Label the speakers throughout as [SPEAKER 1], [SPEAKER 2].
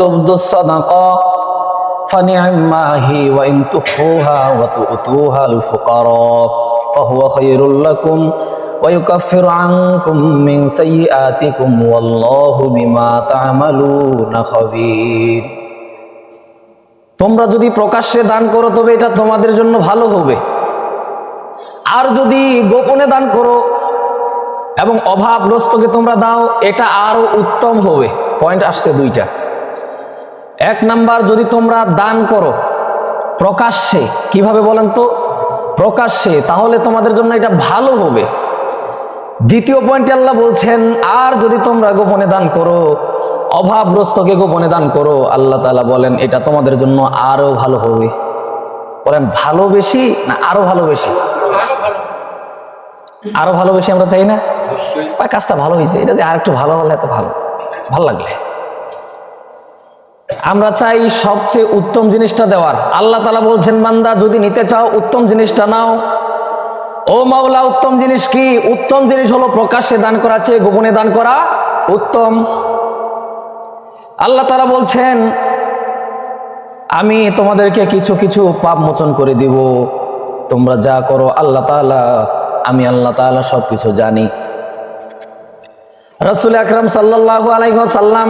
[SPEAKER 1] تبدوا الصدقة فنعما هي وإن تخفوها وتؤتوها الفقراء فهو خير لكم ويكفر عنكم من سيئاتكم والله بما تعملون خبير তোমরা যদি প্রকাশ্যে দান করো তবে এটা তোমাদের জন্য ভালো হবে আর যদি গোপনে দান করো এবং অভাবগ্রস্তকে তোমরা দাও এটা আরো উত্তম হবে পয়েন্ট আসছে দুইটা এক নাম্বার যদি তোমরা দান করো প্রকাশ্যে কীভাবে বলেন তো? প্রকাশ্যে তাহলে তোমাদের জন্য এটা ভালো হবে। দ্বিতীয় পয়েন্টে আল্লাহ বলছেন আর যদি তোমরা গোপনে দান করো অভাবগ্রস্তকে গোপনে দান করো আল্লাহ তাআলা বলেন এটা তোমাদের জন্য আরও ভালো হবে। বলেন ভালো বেশি না আরও ভালো বেশি? আরও ভালো বেশি আমরা চাই না? কাজটা ভালো হয়েছে। এটা যে আর একটু ভালো হলে এত ভালো। ভালো লাগলে। আমরা চাই সবচেয়ে উত্তম জিনিসটা দেওয়ার। আল্লাহ তালা বলছেন, বান্দা, যদি নিতে চাও উত্তম জিনিসটা নাও। ও মাওলা, উত্তম জিনিস কি? উত্তম জিনিস হলো প্রকাশ্যে দান করা, চেয়ে গোপনে দান করা উত্তম। আল্লাহ তারা বলছেন, আমি তোমাদেরকে কিছু কিছু পাপ মোচন করে দিব। তোমরা যা করো, আল্লাহ তাআলা, আমি আল্লাহ তাআলা সব কিছু জানি। রাসূল আকরাম সাল্লাল্লাহু আলাইহি ওয়াসাল্লাম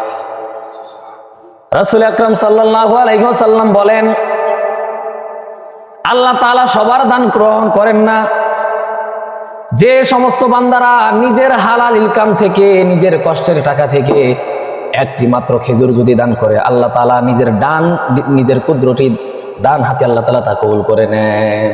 [SPEAKER 1] রাসূল আকরাম সাল্লাল্লাহু আলাইহি ওয়াসাল্লাম বলেন, আল্লাহ তাআলা সবার দান গ্রহণ করেন না। যে সমস্ত বান্দারা নিজের হালাল ইনকাম থেকে, নিজের কষ্টের টাকা থেকে একটি মাত্র খেজুর যদি দান করে, আল্লাহ তালা নিজের ডান, নিজের কুদরতি দান হাতে আল্লাহ তাআলা তা কবুল করে নেন।